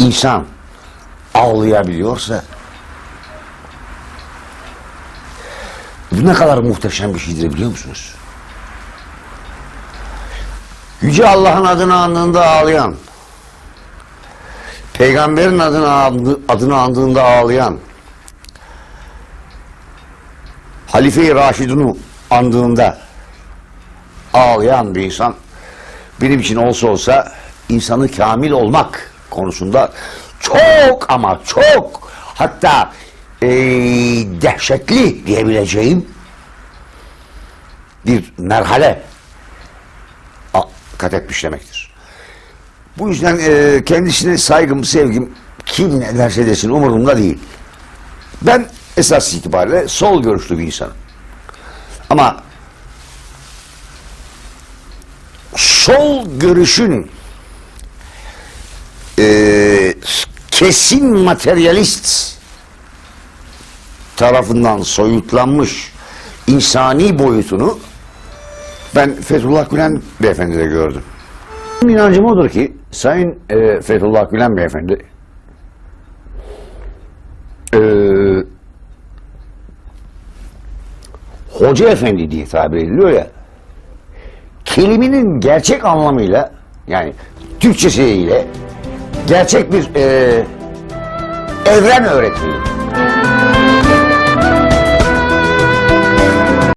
insan ağlayabiliyorsa bu ne kadar muhteşem bir şeydir biliyor musunuz? Yüce Allah'ın adını andığında ağlayan, peygamberin adını, adını andığında ağlayan, Halife-i Raşidun'u andığında ağlayan bir insan benim için olsa olsa insanı kamil olmak konusunda çok ama çok hatta eee, dehşetli diyebileceğim bir merhale kat etmiş demektir. Bu yüzden eee, kendisine saygım, sevgim kim ne derse desin umurumda değil. Ben esas itibariyle sol görüşlü bir insanım. Ama sol görüşün eee, kesin materyalist tarafından soyutlanmış insani boyutunu ben Fethullah Gülen beyefendide gördüm. Benim inancım odur ki Sayın eee, Fethullah Gülen beyefendi eee Hoca Efendi diye tabir ediliyor ya kelimenin gerçek anlamıyla yani Türkçesiyle gerçek bir eee evren öğretmeni.